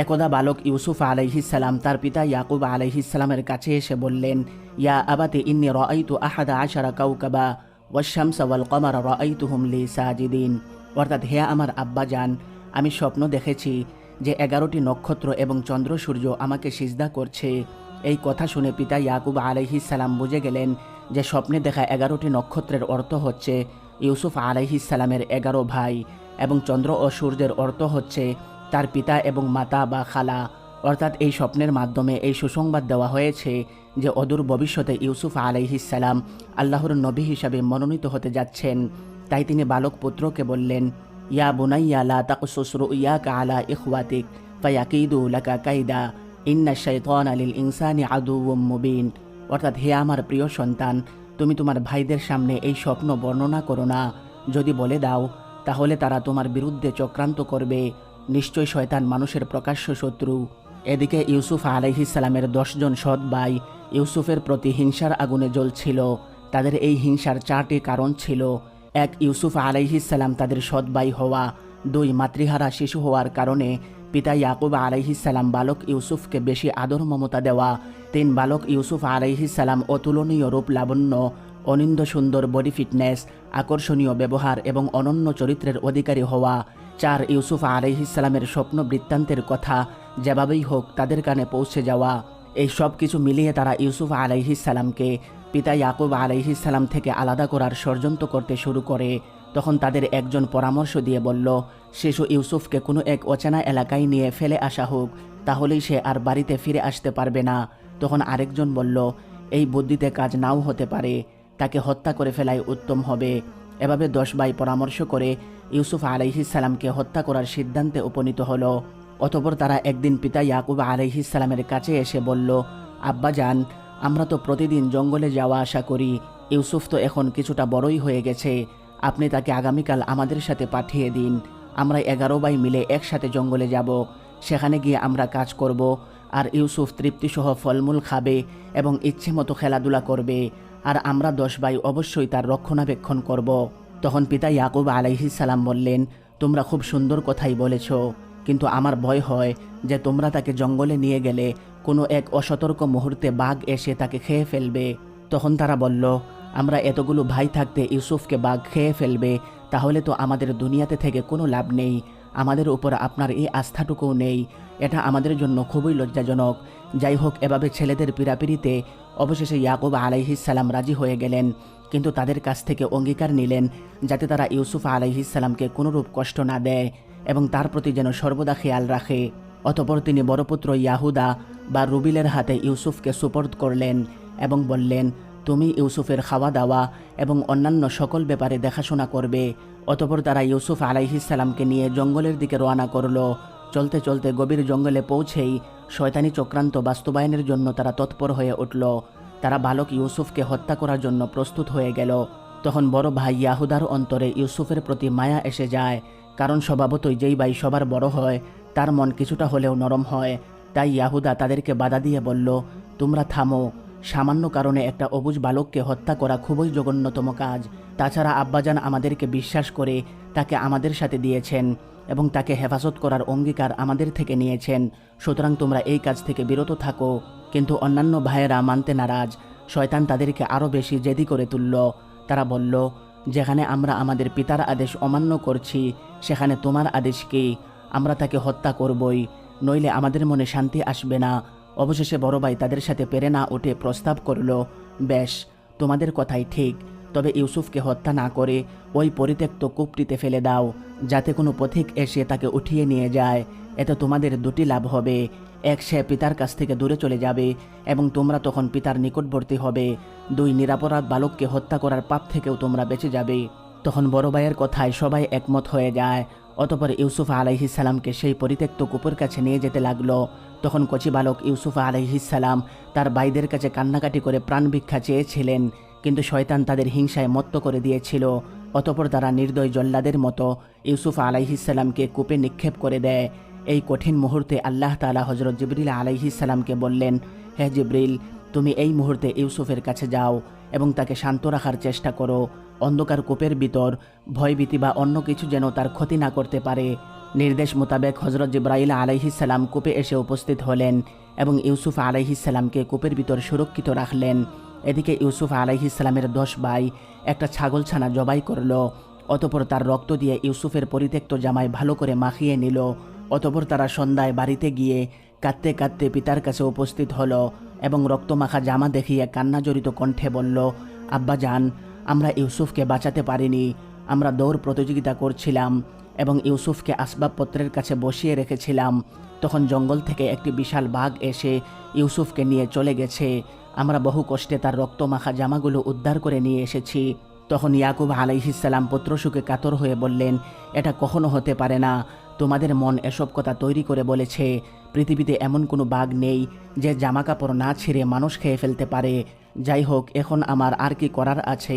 একদা বালক ইউসুফ আলাইহিসাল্লাম তার পিতা ইয়াকুব আলাইহিসাল্লামের কাছে এসে বললেন, ইয়া আবাতে ইন্নি রাআইতু আহাদা আশারা কাউকাবা ওয়াশামস ওয়াল কমার রাআইতুহুম লি সাজিদিন। অর্থাৎ হে আমার আব্বা যান আমি স্বপ্ন দেখেছি যে এগারোটি নক্ষত্র এবং চন্দ্র সূর্য আমাকে সিজদা করছে। এই কথা শুনে পিতা ইয়াকুব আলাইহিসাল্লাম বুঝে গেলেন যে স্বপ্নে দেখা এগারোটি নক্ষত্রের অর্থ হচ্ছে, ইউসুফ আলাইহিসাল্লামের এগারো ভাই এবং চন্দ্র ও সূর্যের অর্থ হচ্ছে তার পিতা এবং মাতা বা খালা। অর্থাৎ এই স্বপ্নের মাধ্যমে এই সুসংবাদ দেওয়া হয়েছে যে অদূর ভবিষ্যতে ইউসুফ আলাইহিসাল্লাম আল্লাহর নবী হিসাবে মনোনীত হতে যাচ্ছেন। তাই তিনি বালক পুত্রকে বললেন, ইয়া বুনাইয়া, লা তাকসুসরু ইয়াকা আলা ইখওয়াতিক, ফায়াকিদু লাকা কাইদা, ইন্না শাইতান আলিল ইনসানি আদুউম মুবিন। অর্থাৎ হে আমার প্রিয় সন্তান, তুমি তোমার ভাইদের সামনে এই স্বপ্ন বর্ণনা করো না। যদি বলে দাও, তাহলে তারা তোমার বিরুদ্ধে চক্রান্ত করবে। নিশ্চয় শয়তান মানুষের প্রকাশ্য শত্রু। এদিকে ইউসুফ আলাইহিসালামের দশজন সৎ ভাই ইউসুফের প্রতি হিংসার আগুনে জ্বলছিল। তাদের এই হিংসার চারটি কারণ ছিল। এক, ইউসুফ আলাইহিসাল্লাম তাদের সৎ ভাই হওয়া। দুই, মাতৃহারা শিশু হওয়ার কারণে পিতা ইয়াকুব আলাইহিসাল্লাম বালক ইউসুফকে বেশি আদর মমতা দেওয়া। তিন, বালক ইউসুফ আলাইহিসাল্লাম অতুলনীয় রূপ লাবণ্য অনিন্দ সুন্দর বডি ফিটনেস আকর্ষণীয় ব্যবহার এবং অনন্য চরিত্রের অধিকারী হওয়া। চার ইউসুফ আলাইহিসাল্লামের স্বপ্ন বৃত্তান্তের কথা, যেভাবেই হোক তাদের কানে পৌঁছে যাওয়া। এই সব কিছু মিলিয়ে তারা ইউসুফ আলাইহিসাল্লামকে পিতা ইয়াকুব আলাইহিসাল্লাম থেকে আলাদা করার ষড়যন্ত্র করতে শুরু করে। তখন তাদের একজন পরামর্শ দিয়ে বলল, শিশু ইউসুফকে কোনো এক অচেনা এলাকায় নিয়ে ফেলে আসা হোক, তাহলেই সে আর বাড়িতে ফিরে আসতে পারবে না। তখন আরেকজন বলল, এই বুদ্ধিতে কাজ নাও হতে পারে। তাকে হত্যা করে ফেলাই উত্তম হবে। এভাবে দশ ভাই পরামর্শ করে ইউসুফ আলাইহিসাল্লামকে হত্যা করার সিদ্ধান্তে উপনীত হলো। অতপর তারা একদিন পিতা ইয়াকুব আলাইহিসাল্লামের কাছে এসে বলল, আব্বা যান আমরা তো প্রতিদিন জঙ্গলে যাওয়া আসা করি। ইউসুফ তো এখন কিছুটা বড়ই হয়ে গেছে। আপনি তাকে আগামীকাল আমাদের সাথে পাঠিয়ে দিন। আমরা এগারো বাই মিলে একসাথে জঙ্গলে যাব। সেখানে গিয়ে আমরা কাজ করব। আর ইউসুফ তৃপ্তিসহ ফলমূল খাবে এবং ইচ্ছে মতো খেলাধুলা করবে। আর আমরা দশ ভাই অবশ্যই তার রক্ষণাবেক্ষণ করব। তখন পিতা ইয়াকুব আলাইহিসাল্লাম বললেন, তোমরা খুব সুন্দর কথাই বলেছ, কিন্তু আমার ভয় হয় যে তোমরা তাকে জঙ্গলে নিয়ে গেলে কোনো এক অসতর্ক মুহূর্তে বাঘ এসে তাকে খেয়ে ফেলবে। তখন তারা বলল, আমরা এতগুলো ভাই থাকতে ইউসুফকে বাঘ খেয়ে ফেলবে, তাহলে তো আমাদের দুনিয়াতে থেকে কোনো লাভ নেই। আমাদের উপর আপনার এই আস্থাটুকুও নেই। এটা আমাদের জন্য খুবই লজ্জাজনক। যাই হোক এভাবে ছেলেদের পীড়াপিড়িতে অবশেষে ইয়াকুব আলাইহিসাল্লাম রাজি হয়ে গেলেন, কিন্তু তাদের কাছ থেকে অঙ্গীকার নিলেন যাতে তারা ইউসুফ আলাইহিসাল্লামকে কোনোরূপ কষ্ট না দেয় এবং তার প্রতি যেন সর্বদা খেয়াল রাখে। অতপর তিনি বড়পুত্র ইয়াহুদা বা রুবিলের হাতে ইউসুফকে সুপর্দ করলেন এবং বললেন তুমি ইউসুফের খাওয়া দাওয়া এবং অন্যান্য সকল ব্যাপারে দেখাশোনা করবে, অতপর তারা ইউসুফ আলাইহিসাল্লামকে নিয়ে জঙ্গলের দিকে রওনা করল। চলতে চলতে গভীর জঙ্গলে পৌঁছেই শয়তানি চক্রান্ত বাস্তবায়নের জন্য তারা তৎপর হয়ে উঠল। তারা বালক ইউসুফকে হত্যা করার জন্য প্রস্তুত হয়ে গেল। তখন বড় ভাই ইয়াহুদার অন্তরে ইউসুফের প্রতি মায়া এসে যায়, কারণ স্বভাবতই যেই ভাই সবার বড় হয়, তার মন কিছুটা হলেও নরম হয়। তাই ইয়াহুদা তাদেরকে বাধা দিয়ে বলল, তোমরা থামো সামান্য কারণে একটা অবুজ বালককে হত্যা করা খুবই জঘন্যতম কাজ। তাছাড়া আব্বাজান আমাদেরকে বিশ্বাস করে তাকে আমাদের সাথে দিয়েছেন এবং তাকে হেফাজত করার অঙ্গীকার আমাদের থেকে নিয়েছেন। সুতরাং তোমরা এই কাজ থেকে বিরত থাকো। কিন্তু অন্যান্য ভাইয়েরা মানতে নারাজ। শয়তান তাদেরকে আরও বেশি জেদি করে তুলল। তারা বলল, যেখানে আমরা আমাদের পিতার আদেশ অমান্য করছি, সেখানে তোমার আদেশ কি? আমরা তাকে হত্যা করবই। নইলে আমাদের মনে শান্তি আসবে না। অবশেষে বড় ভাই তাদের সাথে পেরে না উঠে প্রস্তাব করল, বেশ, তোমাদের কথাই ঠিক। তবে ইউসুফকে হত্যা না করে ওই পরিত্যক্ত কূপটিতে ফেলে দাও, যাতে কোনো পথিক এসে তাকে উঠিয়ে নিয়ে যায়। এতে তোমাদের দুটি লাভ হবে। এক, সে পিতার কাছ থেকে দূরে চলে যাবে এবং তোমরা তখন পিতার নিকটবর্তী হবে। দুই, নিরাপরাধ বালককে হত্যা করার পাপ থেকেও তোমরা বেঁচে যাবে। তখন বড় ভাইয়ের কথায় সবাই একমত হয়ে যায়। অতপর ইউসুফ আলাইহিসাল্লামকে সেই পরিত্যক্ত কূপের কাছে নিয়ে যেতে লাগল। তখন কচি বালক ইউসুফ আলাইহিসাল্লাম তার ভাইদের কাছে কান্নাকাটি করে প্রাণ ভিক্ষা চেয়েছিলেন, কিন্তু শয়তান তাদের হিংসায় মত্ত করে দিয়েছিল। অতপর তারা নির্দয় জল্লাদের মতো ইউসুফ আলাইহিসাল্লামকে কূপে নিক্ষেপ করে দেয়। এই কঠিন মুহূর্তে আল্লাহ তালা হজরত জিবরিল আলাইহিসাল্লামকে বললেন, হে জিবরিল, তুমি এই মুহূর্তে ইউসুফের কাছে যাও এবং তাকে শান্ত রাখার চেষ্টা করো। অন্ধকার কূপের ভিতর, ভয়ভীতি বা অন্য কিছু যেন তার ক্ষতি না করতে পারে। নির্দেশ মোতাবেক হজরত জিব্রাইল আলাইহিসাল্লাম কূপে এসে উপস্থিত হলেন এবং ইউসুফ আলাইহিসাল্লামকে কূপের ভিতর সুরক্ষিত রাখলেন। এদিকে ইউসুফ আলাইহিসাল্লামের দশ ভাই একটা ছাগল ছানা জবাই করল, অতপর তার রক্ত দিয়ে ইউসুফের পরিত্যক্ত জামায় ভালো করে মাখিয়ে নিল। অতপর তারা সন্ধ্যায় বাড়িতে গিয়ে কাঁদতে কাঁদতে পিতার কাছে উপস্থিত হলো এবং রক্তমাখা জামা দেখিয়ে কান্নাজড়িত কণ্ঠে বলল, আব্বা যান আমরা ইউসুফকে বাঁচাতে পারিনি। আমরা দৌড় প্রতিযোগিতা করছিলাম এবং ইউসুফকে আসবাবপত্রের কাছে বসিয়ে রেখেছিলাম। তখন জঙ্গল থেকে একটি বিশাল বাঘ এসে ইউসুফকে নিয়ে চলে গেছে। আমরা বহু কষ্টে তার রক্তমাখা জামাগুলো উদ্ধার করে নিয়ে এসেছি। তখন ইয়াকুব আলাইহিসাল্লাম পুত্রশুকে কাতর হয়ে বললেন, এটা কখনো হতে পারে না। তোমাদের মন এসব কথা তৈরি করে বলেছে। পৃথিবীতে এমন কোনো বাঘ নেই যে জামা কাপড় না ছিঁড়ে মানুষ খেয়ে ফেলতে পারে। যাই হোক, এখন আমার আর কি করার আছে।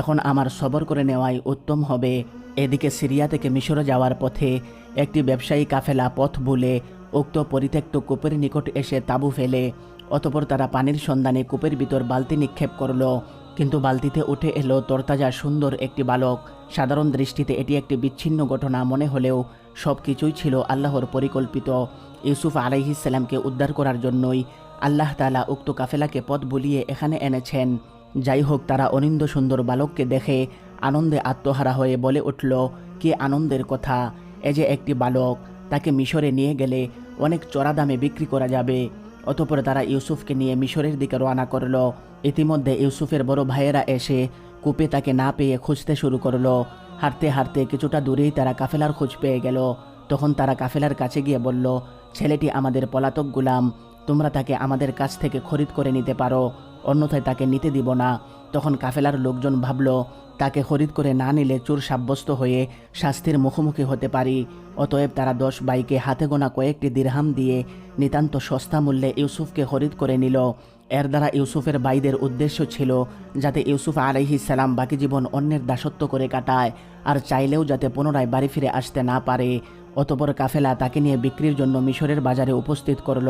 এখন আমার সবর করে নেওয়াই উত্তম হবে। এদিকে সিরিয়া থেকে মিশরে যাওয়ার পথে একটি ব্যবসায়ী কাফেলা পথ ভুলে উক্ত পরিত্যক্ত কূপের নিকট এসে তাঁবু ফেলে। অতপর তারা পানির সন্ধানে কূপের ভিতর বালতি নিক্ষেপ করল, কিন্তু বালতিতে উঠে এলো তরতাজা সুন্দর একটি বালক। সাধারণ দৃষ্টিতে এটি একটি বিচ্ছিন্ন ঘটনা মনে হলেও সব কিছুই ছিল আল্লাহর পরিকল্পিত। ইউসুফ আলাইহিসাল্লামকে উদ্ধার করার জন্যই আল্লাহ তালা উক্ত কাফেলাকে পথ বলিয়ে এখানে এনেছেন। যাই হোক তারা অনিন্দ সুন্দর বালককে দেখে আনন্দে আত্মহারা হয়ে বলে উঠল, কি আনন্দের কথা? এ যে একটি বালক, তাকে মিশরে নিয়ে গেলে অনেক চড়া দামে বিক্রি করা যাবে। অতপর তারা ইউসুফকে নিয়ে মিশরের দিকে রওনা করল। ইতিমধ্যে ইউসুফের বড় ভাইয়েরা এসে কূপে তাকে না পেয়ে খুঁজতে শুরু করল। হাঁটতে হাঁটতে কিছুটা দূরেই তারা কাফেলার খোঁজ পেয়ে গেল। তখন তারা কাফেলার কাছে গিয়ে বলল, ছেলেটি আমাদের পলাতক গুলাম তোমরা তাকে আমাদের কাছ থেকে খরিদ করে নিতে পারো, অন্যথায় তাকে নিতে দিব না। তখন কাফেলার লোকজন ভাবল, তাকে খরিদ করে না নিলে চোর সাব্যস্ত হয়ে শাস্তির মুখোমুখি হতে পারি। অতএব তারা দশ বাইকে হাতে গোনা কয়েকটি দিরহাম দিয়ে নিতান্ত সস্তা মূল্যে ইউসুফকে খরিদ করে নিল। এর দ্বারা ইউসুফের বাইদের উদ্দেশ্য ছিল যাতে ইউসুফ আলাইহি সালাম বাকি জীবন অন্যের দাসত্ব করে কাটায় আর চাইলেও যাতে পুনরায় বাড়ি ফিরে আসতে না পারে। অতপর কাফেলা তাকে নিয়ে বিক্রির জন্য মিশরের বাজারে উপস্থিত করল।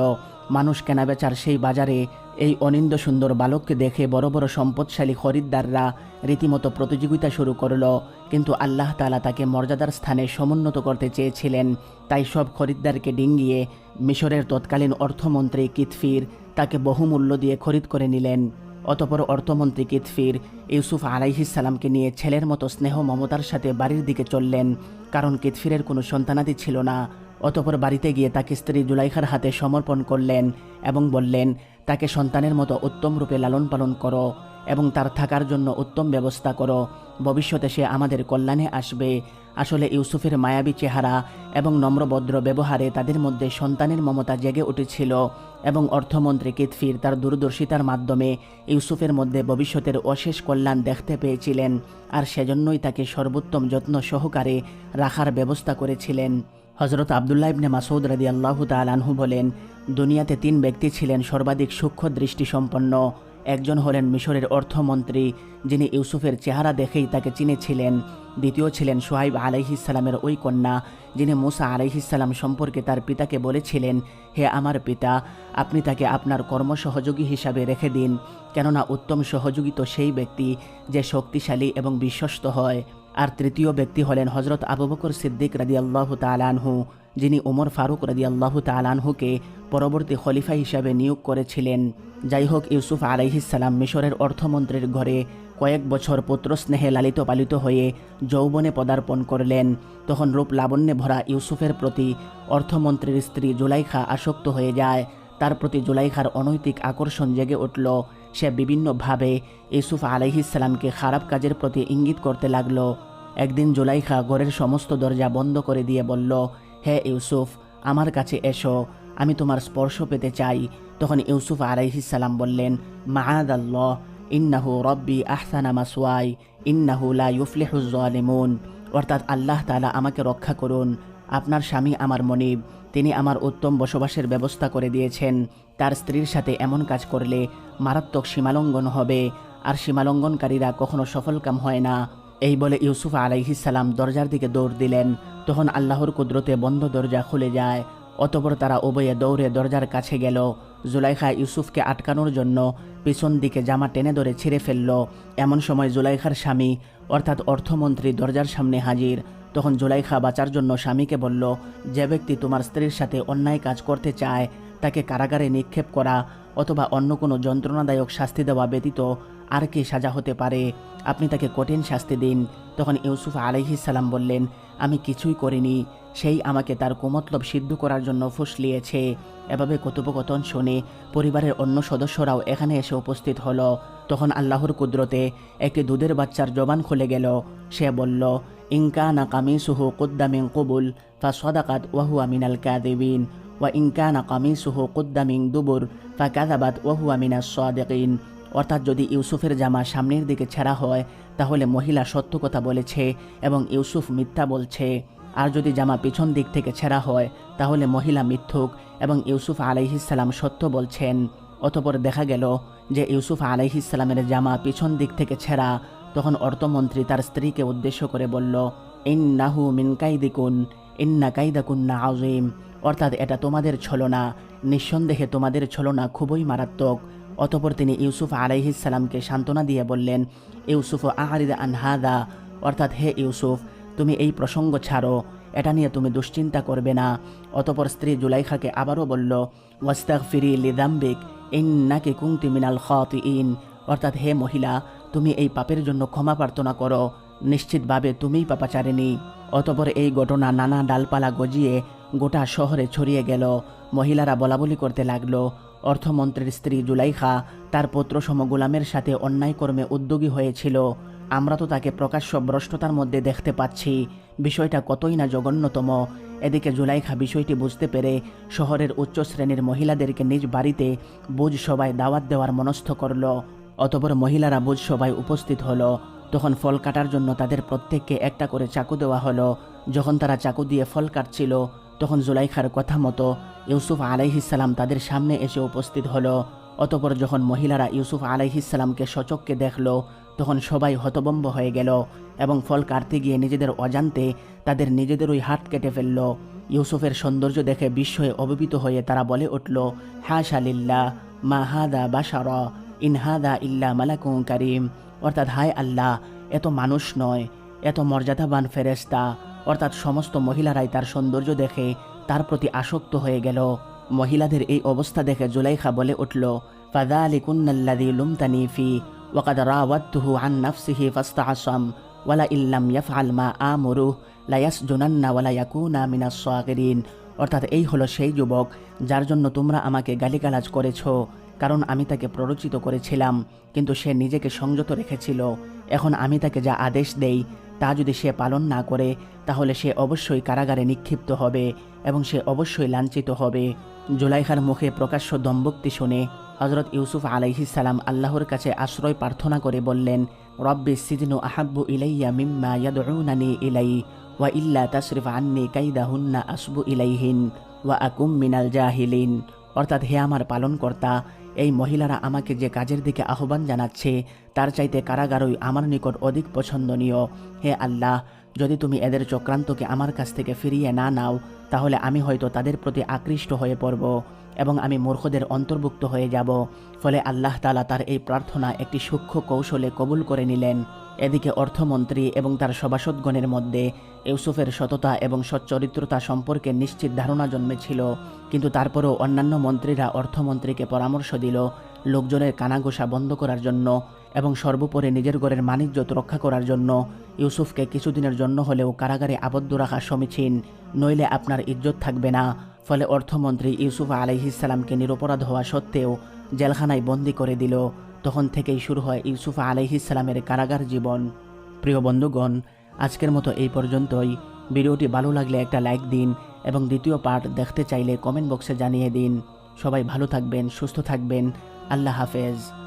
মানুষ কেনাবেচার সেই বাজারে এই অনিন্দ সুন্দর বালককে দেখে বড় বড় সম্পদশালী খরিদ্দাররা রীতিমতো প্রতিযোগিতা শুরু করল। কিন্তু আল্লাহ তালা তাকে মর্যাদার স্থানে সমুন্নত করতে চেয়েছিলেন। তাই সব খরিদ্দারকে ডিঙ্গিয়ে মিশরের তৎকালীন অর্থমন্ত্রী কিতফির তাকে বহুমূল্য দিয়ে খরিদ করে নিলেন। অতপর অর্থমন্ত্রী কিতফির ইউসুফ আলাইহিসাল্লামকে নিয়ে ছেলের মতো স্নেহ মমতার সাথে বাড়ির দিকে চললেন, কারণ কিতফিরের কোনো সন্তানাদি ছিল না। অতপর বাড়িতে গিয়ে তাকে স্ত্রী জুলাইখার হাতে সমর্পণ করলেন এবং বললেন, তাকে সন্তানের মতো উত্তম রূপে লালন পালন করো। এবং তার থাকার জন্য উত্তম ব্যবস্থা করো। ভবিষ্যতে সে আমাদের কল্যাণে আসবে। আসলে ইউসুফের মায়াবী চেহারা এবং নম্রভদ্র ব্যবহারে তাদের মধ্যে সন্তানের মমতা জেগে উঠেছিল এবং অর্থমন্ত্রী কিতফির তার দূরদর্শিতার মাধ্যমে ইউসুফের মধ্যে ভবিষ্যতের অশেষ কল্যাণ দেখতে পেয়েছিলেন আর সেজন্যই তাকে সর্বোত্তম যত্ন সহকারে রাখার ব্যবস্থা করেছিলেন। হজরত আবদুল্লাহ ইবনে মাসুদ রাদি আল্লাহ তালানহু বলেন, দুনিয়াতে তিন ব্যক্তি ছিলেন সর্বাধিক সূক্ষ্ম দৃষ্টিসম্পন্ন। একজন হলেন মিশরের অর্থমন্ত্রী, যিনি ইউসুফের চেহারা দেখেই তাকে চিনেছিলেন। দ্বিতীয় ছিলেন সোহাইব আলাইহিসালামের ওই কন্যা, যিনি মুসা আলাইহিসাল্লাম সম্পর্কে তার পিতাকে বলেছিলেন, হে আমার পিতা, আপনি তাকে আপনার কর্মসহযোগী হিসাবে রেখে দিন, কেননা উত্তম সহযোগী তো সেই ব্যক্তি যে শক্তিশালী এবং বিশ্বস্ত হয়। আর তৃতীয় ব্যক্তি হলেন হজরত আবু বকর সিদ্দিক রাদি আল্লাহ তালানহু যিনি উমর ফারুক রাদি আল্লাহ তালানহুকে পরবর্তী খলিফা হিসাবে নিয়োগ করেছিলেন। যাই হোক ইউসুফ আলাইহিসাল্লাম মিশরের অর্থমন্ত্রীর ঘরে কয়েক বছর পুত্র স্নেহে লালিত পালিত হয়ে যৌবনে পদার্পণ করলেন। তখন রূপ লাবণ্যে ভরা ইউসুফের প্রতি অর্থমন্ত্রীর স্ত্রী জুলাইখা আসক্ত হয়ে যায়। তার প্রতি জুলাইখার অনৈতিক আকর্ষণ জেগে উঠল। সে বিভিন্নভাবে ইউসুফ আলাইহিসাল্লামকে খারাপ কাজের প্রতি ইঙ্গিত করতে লাগল। একদিন জুলাইখা ঘরের সমস্ত দরজা বন্ধ করে দিয়ে বলল, হে ইউসুফ, আমার কাছে এসো, আমি তোমার স্পর্শ পেতে চাই। তখন ইউসুফ আলাইহিসাল্লাম বললেন মাহাদ আল্লাহ ইন্নাহু রব্বি আহসানা মাসওয়াই, ইন্নাহু লা ইউফলিহুজ জালিমুন। অর্থাৎ আল্লাহ তালা আমাকে রক্ষা করুন। আপনার স্বামী আমার মনিব। তিনি আমার উত্তম বসবাসের ব্যবস্থা করে দিয়েছেন। তার স্ত্রীর সাথে এমন কাজ করলে মারাত্মক সীমালঙ্ঘন হবে, আর সীমালঙ্ঘনকারীরা কখনো সফলকাম হয় না। এই বলে ইউসুফ আলাইহিসাল্লাম দরজার দিকে দৌড় দিলেন। তখন আল্লাহর কুদরতে বন্ধ দরজা খুলে যায়। অতপর তারা উভয়ে দৌড়ে দরজার কাছে গেল। জুলাইখা ইউসুফকে আটকানোর জন্য পিছন দিকে জামা টেনে ধরে ছিঁড়ে ফেলল। এমন সময় জুলাইখার স্বামী, অর্থাৎ অর্থমন্ত্রী দরজার সামনে হাজির। তখন জুলাইখা বাঁচার জন্য স্বামীকে বলল, যে ব্যক্তি তোমার স্ত্রীর সাথে অন্যায় কাজ করতে চায়, তাকে কারাগারে নিক্ষেপ করা অথবা অন্য কোনো যন্ত্রণাদায়ক শাস্তি দেওয়া ব্যতীত আর কি সাজা হতে পারে, আপনি তাকে কঠিন শাস্তি দিন। তখন ইউসুফ আলাইহিসাল্লাম বললেন, আমি কিছুই করিনি, সেই আমাকে তার কুমতলব সিদ্ধ করার জন্য ফুসলিয়েছে। এভাবে কথোপকথন শুনে পরিবারের অন্য সদস্যরাও এখানে এসে উপস্থিত হলো। তখন আল্লাহর কুদরতে একটি দুধের বাচ্চার জবান খুলে গেল। সে বলল ইনকা না কামিসুহু কুদ্দামিং কবুল, ফা সদাকাত ওয়াহুয়া মিনাল কাদিবিন ওয়া না কামিসুহু কুদ্দামিং দুবুর, ফা কাদাবাত ওয়াহুয়া মিনাস সাদিকিন। অর্থাৎ যদি ইউসুফের জামা সামনের দিকে ছেঁড়া হয়, তাহলে মহিলা সত্য কথা বলেছে এবং ইউসুফ মিথ্যা বলছে। আর যদি জামা পিছন দিক থেকে ছেঁড়া হয়, তাহলে মহিলা মিথ্যুক এবং ইউসুফ আলাইহিসাল্লাম সত্য বলছেন। অতপর দেখা গেল যে ইউসুফ আলাইহিসাল্লামের জামা পিছন দিক থেকে ছেঁড়া, তখন অর্থমন্ত্রী তার স্ত্রীকে উদ্দেশ্য করে বলল, ইন্নাহু মিন কাইদিকুন, ইন্না কাইদাকুন্না আজিম অর্থাৎ এটা তোমাদের ছলনা। নিঃসন্দেহে তোমাদের ছলনা খুবই মারাত্মক। অতপর তিনি ইউসুফ আলাইহিসাল্লামকে সান্ত্বনা দিয়ে বললেন, ইউসুফ আহারিদ আনহাদা অর্থাৎ হে ইউসুফ, তুমি এই প্রসঙ্গ ছাড়ো। এটা নিয়ে তুমি দুশ্চিন্তা করবে না। অতপর স্ত্রী জুলাইখাকে আবারও বলল ওয়াস্তাক ফিরি লিদাম্বিক ইন নাকি কুংতি মিনাল খত ইন অর্থাৎ হে মহিলা, তুমি এই পাপের জন্য ক্ষমা প্রার্থনা করো। নিশ্চিতভাবে তুমিই পাপাচারিণী। অতপর এই ঘটনা নানা ডালপালা গজিয়ে গোটা শহরে ছড়িয়ে গেল। মহিলারা বলাবলি করতে লাগল। অর্থমন্ত্রীর স্ত্রী জুলাইখা তার পুত্রসম গোলামের সাথে অন্যায় কর্মে উদ্যোগী হয়েছিল। আমরা তো তাকে প্রকাশ্য ভ্রষ্টতার মধ্যে দেখতে পাচ্ছি। বিষয়টা কতই না জঘন্যতম। এদিকে জুলাইখা বিষয়টি বুঝতে পেরে শহরের উচ্চ শ্রেণির মহিলাদেরকে নিজ বাড়িতে বুঝ সবাই দাওয়াত দেওয়ার মনস্থ করল। অতপর মহিলারা বুঝ সবাই উপস্থিত হলো। তখন ফল কাটার জন্য তাদের প্রত্যেককে একটা করে চাকু দেওয়া হলো। যখন তারা চাকু দিয়ে ফল কাটছিল, তখন জুলাইখার কথা মতো ইউসুফ আলাইহিসাল্লাম তাদের সামনে এসে উপস্থিত হলো। অতপর যখন মহিলারা ইউসুফ আলাইহিসাল্লামকে সচককে দেখল, তখন সবাই হতবম্ব হয়ে গেল এবং ফল কাটতে গিয়ে নিজেদের অজান্তে তাদের নিজেদেরই হাত কেটে ফেলল। ইউসুফের সৌন্দর্য দেখে বিস্ময়ে অভিভূত হয়ে তারা বলে উঠল হা শালিল্লা মা হাদা বাসার ইনহাদা ইল্লা মালাকুম কারিম। অর্থাৎ, হায় আল্লাহ, এত মানুষ নয়, এত মর্যাদাবান ফেরেস্তা অর্থাৎ, সমস্ত মহিলারাই তার সৌন্দর্য দেখে তার প্রতি আসক্ত হয়ে গেল। মহিলাদের এই অবস্থা দেখে জুলাইখা বলে উঠল ফাদা আলী কুন্নাল্লাদি লুমতানি ফি, ওয়াকাদ রাওয়াতুহু আন নাফসিহি ফাস্তাআসাম, ওয়ালা ইল্লাম ইয়াফআল মা আমুরু লা ইয়াসজুনান্না ওয়ালা ইয়াকুনা মিনাস সাগিরিন। অর্থাৎ এই হলো সেই যুবক যার জন্য তোমরা আমাকে গালিগালাজ করেছ, কারণ আমি তাকে প্ররোচিত করেছিলাম, কিন্তু সে নিজেকে সংযত রেখেছিল। এখন আমি তাকে যা আদেশ দেই তা যদি সে পালন না করে, তাহলে সে অবশ্যই কারাগারে নিক্ষিপ্ত হবে এবং সে অবশ্যই লাঞ্ছিত হবে। জুলাইখার মুখে প্রকাশ্য দম্ভক্তি শুনে হজরত ইউসুফ আলাইহিসাল্লাম আল্লাহর কাছে আশ্রয় প্রার্থনা করে বললেন, রব্বি সিজনু আহাব্বু ইলাইয়া মিম্মা ইয়াদউনানি ইলাই, ওয়া ইল্লা তাশরিফ আন্নি কাইদাহুন্না আসবু ইলাইহিন, ওয়া আকুম মিনাল জাহিলিন। অর্থাৎ হে আমার পালনকর্তা, এই মহিলারা আমাকে যে কাজের দিকে আহ্বান জানাচ্ছে, তার চাইতে কারাগারই আমার নিকট অধিক পছন্দনীয়। হে আল্লাহ যদি তুমি এদের চক্রান্তকে আমার কাছ থেকে ফিরিয়ে না নাও, তাহলে আমি হয়তো তাদের প্রতি আকৃষ্ট হয়ে পড়ব এবং আমি মূর্খদের অন্তর্ভুক্ত হয়ে যাব। ফলে আল্লাহ তালা তার এই প্রার্থনা একটি সূক্ষ্ম কৌশলে কবুল করে নিলেন। এদিকে অর্থমন্ত্রী এবং তার সভাসদগণের মধ্যে ইউসুফের সততা এবং সচ্চরিত্রতা সম্পর্কে নিশ্চিত ধারণা জন্মেছিল। কিন্তু তারপরও অন্যান্য মন্ত্রীরা অর্থমন্ত্রীকে পরামর্শ দিল, লোকজনের কানাঘোষা বন্ধ করার জন্য এবং সর্বোপরি নিজের ঘরের মানিজ্যত রক্ষা করার জন্য ইউসুফকে কিছুদিনের জন্য হলেও কারাগারে আবদ্ধ রাখা সমীচীন, নইলে আপনার ইজ্জত থাকবে না। ফলে অর্থমন্ত্রী ইউসুফ আলাইহিসাল্লামকে নিরপরাধ হওয়া সত্ত্বেও জেলখানায় বন্দি করে দিল। তখন থেকেই শুরু হয় ইউসুফ আলাইহিসাল্লামের কারাগার জীবন। প্রিয় বন্ধুগণ, আজকের মতো এই পর্যন্তই। ভিডিওটি ভালো লাগলে একটা লাইক দিন এবং দ্বিতীয় পার্ট দেখতে চাইলে কমেন্ট বক্সে জানিয়ে দিন। সবাই ভালো থাকবেন, সুস্থ থাকবেন। আল্লাহ হাফেজ।